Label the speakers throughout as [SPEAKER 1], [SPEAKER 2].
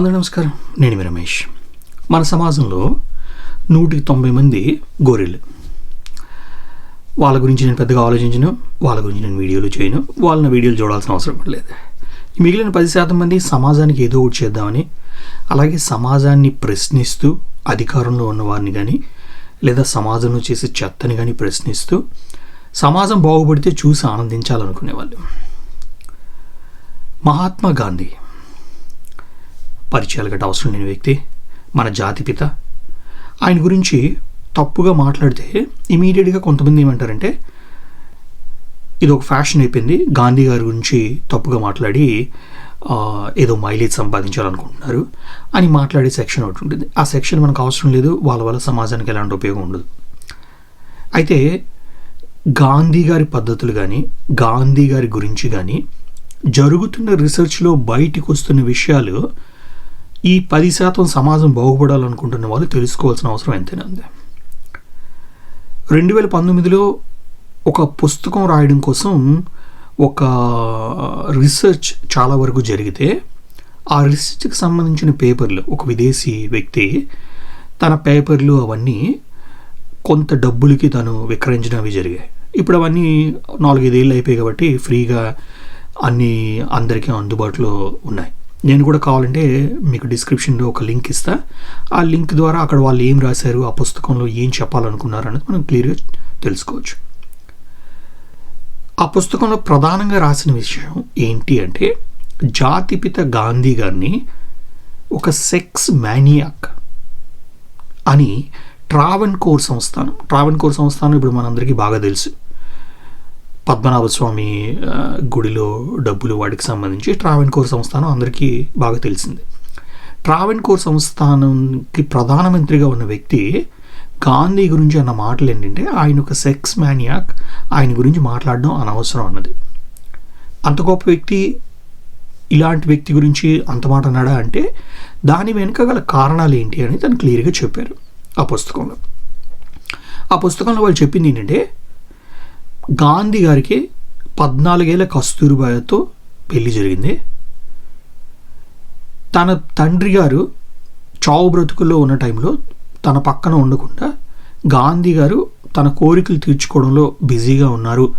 [SPEAKER 1] అందరూ నమస్కారం. నేను మీ రమేష్. మన సమాజంలో నూటికి తొంభై మంది గోరెళ్ళు వాళ్ళ గురించి నేను పెద్దగా ఆలోచించను వాళ్ళ గురించి నేను వీడియోలు చేయను వాళ్ళని వీడియోలు చూడాల్సిన అవసరం లేదు. మిగిలిన పది శాతం మంది సమాజానికి ఏదో ఒకటి చేద్దామని అలాగే సమాజాన్ని ప్రశ్నిస్తూ అధికారంలో ఉన్న వారిని కానీ లేదా సమాజంలో చేసే చెత్తని కానీ ప్రశ్నిస్తూ సమాజం బాగుపడితే చూసి ఆనందించాలనుకునేవాళ్ళు. మహాత్మా గాంధీ పరిచయాలు గట్ట అవసరం లేని వ్యక్తి మన జాతిపిత ఆయన గురించి తప్పుగా మాట్లాడితే ఇమీడియట్గా కొంతమంది ఏమంటారంటే ఇది ఒక ఫ్యాషన్ అయిపోయింది. గాంధీ గారి గురించి తప్పుగా మాట్లాడి ఏదో మైలేజ్ సంపాదించాలనుకుంటున్నారు అని మాట్లాడే సెక్షన్ ఒకటి ఉంటుంది. ఆ సెక్షన్ మనకు అవసరం లేదు. వాళ్ళ వల్ల సమాజానికి ఎలాంటి ఉపయోగం ఉండదు. అయితే గాంధీ గారి పద్ధతులు కానీ గాంధీ గారి గురించి కానీ జరుగుతున్న రీసెర్చ్లో బయటకు వస్తున్న విషయాలు ఈ పది శాతం సమాజం బాగుపడాలనుకుంటున్న వాళ్ళు తెలుసుకోవాల్సిన అవసరం ఎంతైనా ఉంది. రెండు వేల పంతొమ్మిదిలో ఒక పుస్తకం రాయడం కోసం ఒక రీసెర్చ్ చాలా వరకు జరిగితే ఆ రీసెర్చ్కి సంబంధించిన పేపర్లు ఒక విదేశీ వ్యక్తి తన పేపర్లు అవన్నీ కొంత డబ్బులకి తను విక్రయించడం అవి జరిగాయి. ఇప్పుడు అవన్నీ నాలుగైదేళ్ళు అయిపోయాయి కాబట్టి ఫ్రీగా అన్నీ అందరికీ అందుబాటులో ఉన్నాయి. నేను కూడా కావాలంటే మీకు డిస్క్రిప్షన్లో ఒక లింక్ ఇస్తా. ఆ లింక్ ద్వారా అక్కడ వాళ్ళు ఏం రాశారు ఆ పుస్తకంలో ఏం చెప్పాలనుకున్నారు అనేది మనం క్లియర్గా తెలుసుకోవచ్చు. ఆ పుస్తకంలో ప్రధానంగా రాసిన విషయం ఏంటి అంటే జాతిపిత గాంధీ గారిని ఒక సెక్స్ మ్యానియాక్ అని ట్రావెన్ కోర్ సంస్థానం ట్రావెన్ కోర్ సంస్థానం ఇప్పుడు మనందరికీ బాగా తెలుసు. పద్మనాభ స్వామి గుడిలో డబ్బులు వాటికి సంబంధించి ట్రావెన్ కోర్ సంస్థానం అందరికీ బాగా తెలిసింది. ట్రావెన్ కోర్ సంస్థానంకి ప్రధానమంత్రిగా ఉన్న వ్యక్తి గాంధీ గురించి అన్న మాటలు ఏంటంటే ఆయన ఒక సెక్స్ మ్యానియాక్ ఆయన గురించి మాట్లాడడం అనవసరం అన్నది. అంత గొప్ప వ్యక్తి ఇలాంటి వ్యక్తి గురించి అంత మాట అన్నాడా అంటే దాని వెనుక గల కారణాలు ఏంటి అని తను క్లియర్గా చెప్పారు ఆ పుస్తకంలో. ఆ పుస్తకంలో వాళ్ళు చెప్పింది ఏంటంటే గాంధీ గారికి పద్నాలుగేళ్ళ కస్తూరిబాయతో పెళ్ళి జరిగింది. తన తండ్రి గారు చావు బ్రతుకుల్లో ఉన్న టైంలో తన పక్కన ఉండకుండా గాంధీ గారు తన కోరికలు తీర్చుకోవడంలో బిజీగా ఉన్నారు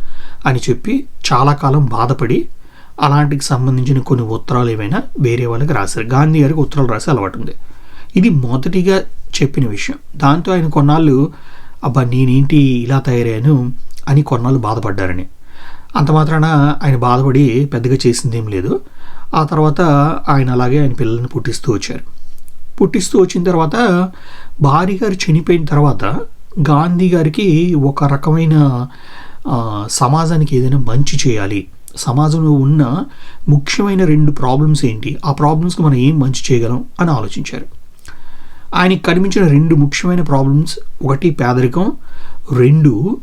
[SPEAKER 1] అని చెప్పి చాలా కాలం బాధపడి అలాంటికి సంబంధించిన కొన్ని ఉత్తరాలు ఏమైనా వేరే వాళ్ళకి రాశారు. గాంధీ గారికి ఉత్తరాలు రాసే అలవాటు ఉంది. ఇది మొదటిగా చెప్పిన విషయం. దాంతో ఆయన కొన్నాళ్ళు అబ్బా నేనేంటి ఇలా తయారయ్యాను? అని కొన్నాళ్ళు బాధపడ్డారని. అంత మాత్రాన ఆయన బాధపడి పెద్దగా చేసింది ఏం లేదు. ఆ తర్వాత ఆయన అలాగే ఆయన పిల్లల్ని పుట్టిస్తూ వచ్చారు. పుట్టిస్తూ వచ్చిన తర్వాత భార్య గారు చనిపోయిన తర్వాత గాంధీ గారికి ఒక రకమైన సమాజానికి ఏదైనా మంచి చేయాలి. సమాజంలో ఉన్న ముఖ్యమైన రెండు ప్రాబ్లమ్స్ ఏంటి? ఆ ప్రాబ్లమ్స్కి మనం ఏం మంచి చేయగలం అని ఆలోచించారు. ఆయనకి కనిపించిన రెండు ముఖ్యమైన ప్రాబ్లమ్స్ ఒకటి పేదరికం రెండు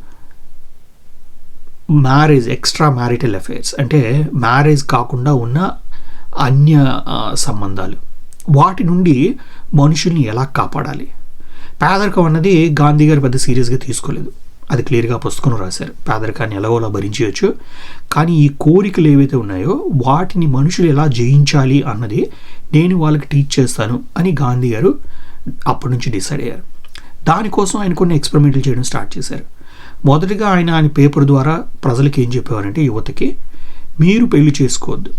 [SPEAKER 1] మ్యారేజ్ ఎక్స్ట్రా మ్యారిటల్ అఫైర్స్ అంటే మ్యారేజ్ కాకుండా ఉన్న అన్య సంబంధాలు. వాటి నుండి మనుషుల్ని ఎలా కాపాడాలి? పేదరికం అన్నది గాంధీ గారు పెద్ద సీరియస్గా తీసుకోలేదు. అది క్లియర్గా పుస్తకం రాశారు. పేదరికాన్ని ఎలాగోలా భరించవచ్చు? కానీ ఈ కోరికలు ఏవైతే ఉన్నాయో వాటిని మనుషులు ఎలా జయించాలి అన్నది నేను వాళ్ళకి టీచ్ చేస్తాను అని గాంధీ గారు అప్పటి నుంచి డిసైడ్ అయ్యారు. దానికోసం ఆయన కొన్ని ఎక్స్పెరిమెంట్లు చేయడం స్టార్ట్ చేశారు. మొదటిగా ఆయన ఆయన పేపర్ ద్వారా ప్రజలకి ఏం చెప్పేవారంటే యువతకి మీరు పెళ్ళి చేసుకోవద్దు.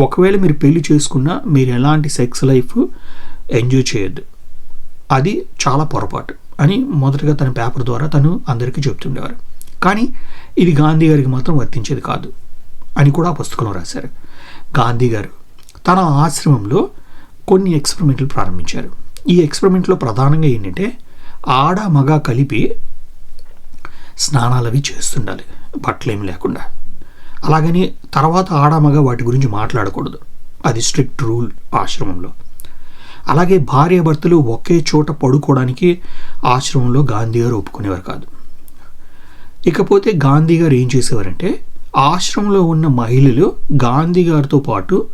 [SPEAKER 1] ఒకవేళ మీరు పెళ్ళి చేసుకున్నా మీరు ఎలాంటి సెక్స్ లైఫ్ ఎంజాయ్ చేయొద్దు. అది చాలా పొరపాటు అని మొదటగా తన పేపర్ ద్వారా తను అందరికీ చెప్తుండేవారు. కానీ ఇది గాంధీ గారికి మాత్రం వర్తించేది కాదు అని కూడా ఆ పుస్తకంలో రాశారు. గాంధీ గారు తన ఆశ్రమంలో కొన్ని ఎక్స్పెరిమెంట్లు ప్రారంభించారు. ఈ ఎక్స్పెరిమెంట్లో ప్రధానంగా ఏంటంటే ఆడ మగ కలిపి స్నానాలు అవి చేస్తుండాలి బట్టలేమి లేకుండా. అలాగని తర్వాత ఆడామగా వాటి గురించి మాట్లాడకూడదు. అది స్ట్రిక్ట్ రూల్ ఆశ్రమంలో. అలాగే భార్యాభర్తలు ఒకే చోట పడుకోవడానికి ఆశ్రమంలో గాంధీ గారు ఒప్పుకునేవారు కాదు. ఇకపోతే గాంధీ గారు ఏం చేసేవారంటే ఆశ్రమంలో ఉన్న మహిళలు గాంధీ గారితో పాటు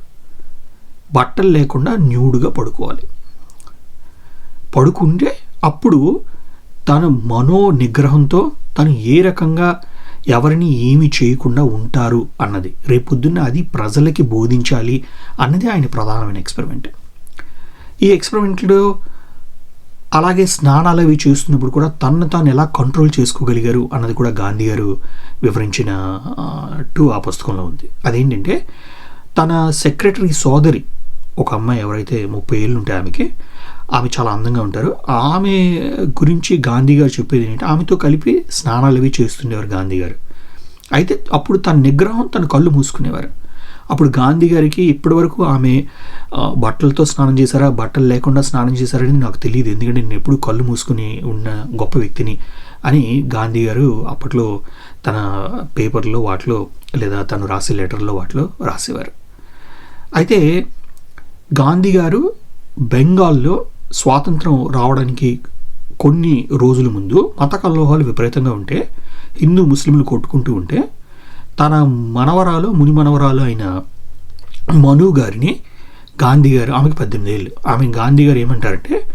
[SPEAKER 1] బట్టలు లేకుండా న్యూడ్గా పడుకోవాలి. పడుకుంటే అప్పుడు తన మనో నిగ్రహంతో తను ఏ రకంగా ఎవరిని ఏమి చేయకుండా ఉంటారు అన్నది. రేపొద్దున్న అది ప్రజలకి బోధించాలి అన్నది ఆయన ప్రధానమైన ఎక్స్పెరిమెంట్. ఈ ఎక్స్పెరిమెంట్లో అలాగే స్నానాలు అవి చేస్తున్నప్పుడు కూడా తనను తాను ఎలా కంట్రోల్ చేసుకోగలిగారు అన్నది కూడా గాంధీ గారు వివరించిన టూ ఆ పుస్తకంలో ఉంది. అదేంటంటే తన సెక్రటరీ సోదరి ఒక అమ్మాయి ఎవరైతే ముప్పై ఏళ్ళు ఉంటే ఆమెకి ఆమె చాలా అందంగా ఉంటారు. ఆమె గురించి గాంధీ గారు చెప్పేది ఏంటంటే ఆమెతో కలిపి స్నానాలు అవి చేస్తుండేవారు గాంధీ గారు. అయితే అప్పుడు తన నిగ్రహం తన కళ్ళు మూసుకునేవారు. అప్పుడు గాంధీ గారికి ఇప్పటివరకు ఆమె బట్టలతో స్నానం చేశారా బట్టలు లేకుండా స్నానం చేశారని నాకు తెలియదు. ఎందుకంటే నేను ఎప్పుడు కళ్ళు మూసుకుని ఉన్న గొప్ప వ్యక్తిని అని గాంధీ గారు అప్పట్లో తన పేపర్లో వాటిలో లేదా తను రాసే లెటర్లో వాటిలో రాసేవారు. అయితే గాంధీ గారు బెంగాల్లో స్వాతంత్రం రావడానికి కొన్ని రోజుల ముందు మత కల్లోహాలు విపరీతంగా ఉంటే హిందూ ముస్లింలు కొట్టుకుంటూ ఉంటే తన మనవరాలు ముని మనవరాలు అయిన మను గారిని గాంధీ గారు ఆమెకి పద్దెనిమిది ఏళ్ళు. ఆమె గాంధీ గారు ఏమంటారంటే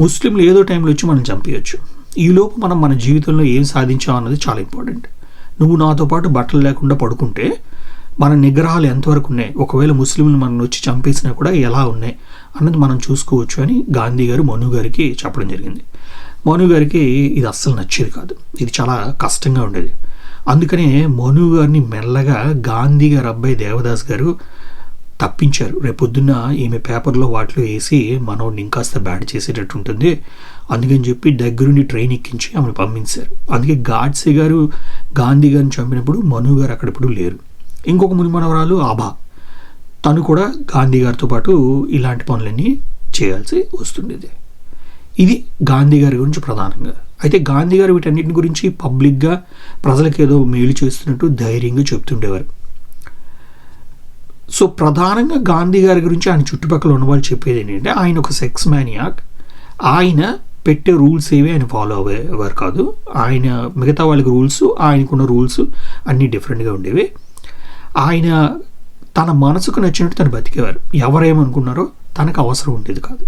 [SPEAKER 1] ముస్లింలు ఏదో టైంలో వచ్చి మనం చంపేయచ్చు. ఈలోపు మనం మన జీవితంలో ఏం సాధించాం అన్నది చాలా ఇంపార్టెంట్. నువ్వు నాతో పాటు బట్టలు లేకుండా పడుకుంటే మన నిగ్రహాలు ఎంతవరకు ఉన్నాయి? ఒకవేళ ముస్లింలు మనం వచ్చి చంపేసినా కూడా ఎలా ఉన్నాయి? అన్నది మనం చూసుకోవచ్చు అని గాంధీ గారు మను గారికి చెప్పడం జరిగింది. మను గారికి ఇది అస్సలు నచ్చేది కాదు. ఇది చాలా కష్టంగా ఉండేది. అందుకనే మను గారిని మెల్లగా గాంధీ గారు అబ్బాయి దేవదాస్ గారు తప్పించారు. రేపొద్దున్న ఈమె పేపర్లో వాటిలో వేసి మనోడిని ఇంకాస్త బ్యాడ్ చేసేటట్టు ఉంటుంది. అందుకని చెప్పి దగ్గరుండి ట్రైన్ ఎక్కించి ఆమెను పంపించారు. అందుకే గాడ్సే గారు గాంధీ గారిని చంపినప్పుడు మను గారు అక్కడప్పుడు లేరు. ఇంకొక మునిమనవరాలు ఆభా. తను కూడా గాంధీ గారితో పాటు ఇలాంటి పనులన్నీ చేయాల్సి వస్తుండేది. ఇది గాంధీ గారి గురించి ప్రధానంగా. అయితే గాంధీ గారు వీటన్నిటిని గురించి పబ్లిక్గా ప్రజలకు ఏదో మేలు చేస్తున్నట్టు ధైర్యంగా చెప్తుండేవారు. సో ప్రధానంగా గాంధీ గారి గురించి ఆయన చుట్టుపక్కల ఉన్న వాళ్ళు చెప్పేది ఏంటంటే ఆయన ఒక సెక్స్ మ్యానియాక్. ఆయన పెట్టే రూల్స్ ఏవి ఆయన ఫాలో అయ్యేవారు కాదు. ఆయన మిగతా వాళ్ళకి రూల్స్ ఆయనకున్న రూల్స్ అన్నీ డిఫరెంట్గా ఉండేవి. ఆయన తన మనసుకు నచ్చినట్టు తను బతికేవారు. ఎవరేమనుకున్నారో తనకు అవసరం ఉండేది కాదు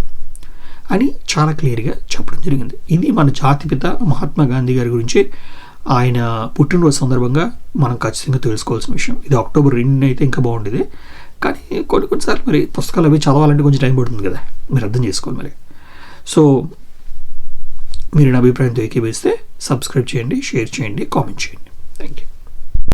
[SPEAKER 1] అని చాలా క్లియర్గా చెప్పడం జరిగింది. ఇది మన జాతిపిత మహాత్మా గాంధీ గారి గురించి ఆయన పుట్టినరోజు సందర్భంగా మనం ఖచ్చితంగా తెలుసుకోవాల్సిన విషయం. ఇది అక్టోబర్ రెండు అయితే ఇంకా బాగుండేది. కానీ కొన్ని కొన్నిసార్లు మరి పుస్తకాలు అవి చదవాలంటే కొంచెం టైం పడుతుంది కదా. మీరు అర్థం చేసుకోవాలి మరి. సో మీరు నా అభిప్రాయంతో ఏకీభవిస్తే సబ్స్క్రైబ్ చేయండి షేర్ చేయండి కామెంట్ చేయండి. Thank you